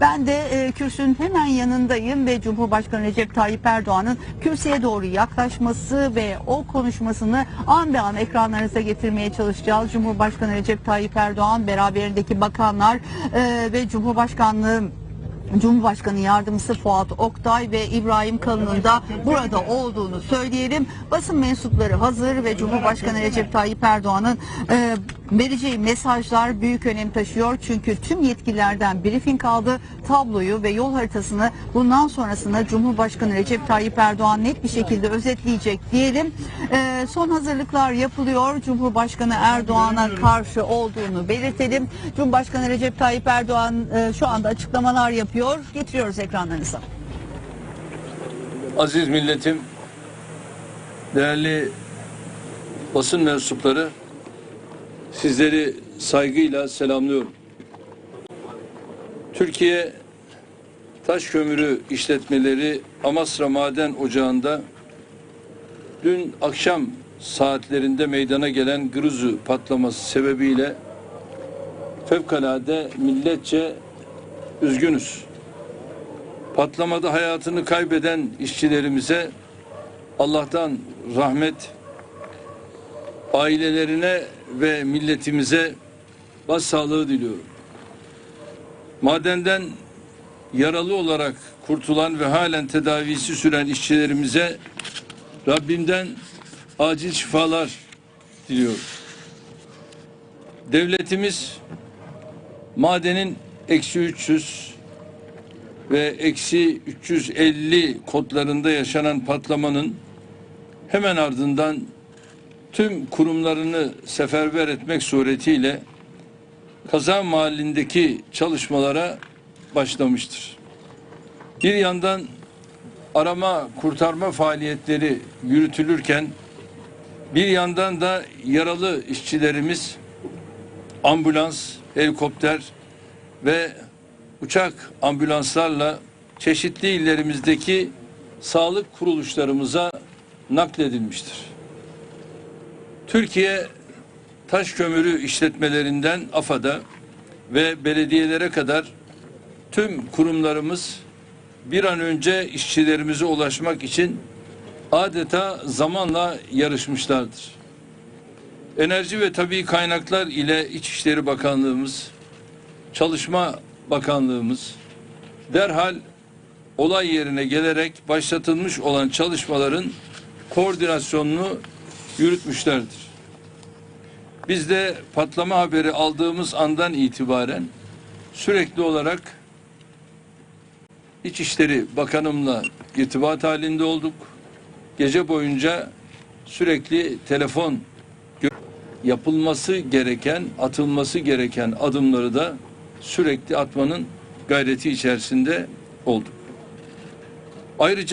Ben de e, kürsünün hemen yanındayım ve Cumhurbaşkanı Recep Tayyip Erdoğan'ın kürsüye doğru yaklaşması ve o konuşmasını an be an ekranlarınıza getirmeye çalışacağız. Cumhurbaşkanı Recep Tayyip Erdoğan beraberindeki bakanlar e, ve Cumhurbaşkanlığı Cumhurbaşkanı Yardımcısı Fuat Oktay ve İbrahim Kalın'ın da burada olduğunu söyleyelim. Basın mensupları hazır ve Cumhurbaşkanı Recep Tayyip Erdoğan'ın e, vereceği mesajlar büyük önem taşıyor. Çünkü tüm yetkililerden briefing aldı. Tabloyu ve yol haritasını bundan sonrasında Cumhurbaşkanı Recep Tayyip Erdoğan net bir şekilde özetleyecek diyelim. E, son hazırlıklar yapılıyor. Cumhurbaşkanı Erdoğan'a karşı olduğunu belirtelim. Cumhurbaşkanı Recep Tayyip Erdoğan e, şu anda açıklamalar yapıyor. Getiriyoruz ekranlarınıza. Aziz milletim, değerli basın mensupları, sizleri saygıyla selamlıyorum. Türkiye Taş Kömürü İşletmeleri Amasra Maden Ocağı'nda dün akşam saatlerinde meydana gelen Gruzu patlaması sebebiyle fevkalade milletçe üzgünüz. Patlamada hayatını kaybeden işçilerimize Allah'tan rahmet, ailelerine ve milletimize başsağlığı diliyorum. Madenden yaralı olarak kurtulan ve halen tedavisi süren işçilerimize Rabbimden acil şifalar diliyorum. Devletimiz madenin eksi 300 ve eksi 350 kodlarında yaşanan patlamanın hemen ardından tüm kurumlarını seferber etmek suretiyle kaza mahallindeki çalışmalara başlamıştır. Bir yandan arama kurtarma faaliyetleri yürütülürken bir yandan da yaralı işçilerimiz ambulans, helikopter ve uçak ambulanslarla çeşitli illerimizdeki sağlık kuruluşlarımıza nakledilmiştir. Türkiye taş kömürü işletmelerinden AFAD'a ve belediyelere kadar tüm kurumlarımız bir an önce işçilerimize ulaşmak için adeta zamanla yarışmışlardır. Enerji ve Tabii Kaynaklar ile İçişleri Bakanlığımız, Çalışma Bakanlığımız derhal olay yerine gelerek başlatılmış olan çalışmaların koordinasyonunu yürütmüşlerdir. Biz de patlama haberi aldığımız andan itibaren sürekli olarak İçişleri Bakanımla irtibat halinde olduk. Gece boyunca sürekli telefon yapılması gereken, atılması gereken adımları da sürekli atmanın gayreti içerisinde olduk. Ayrıca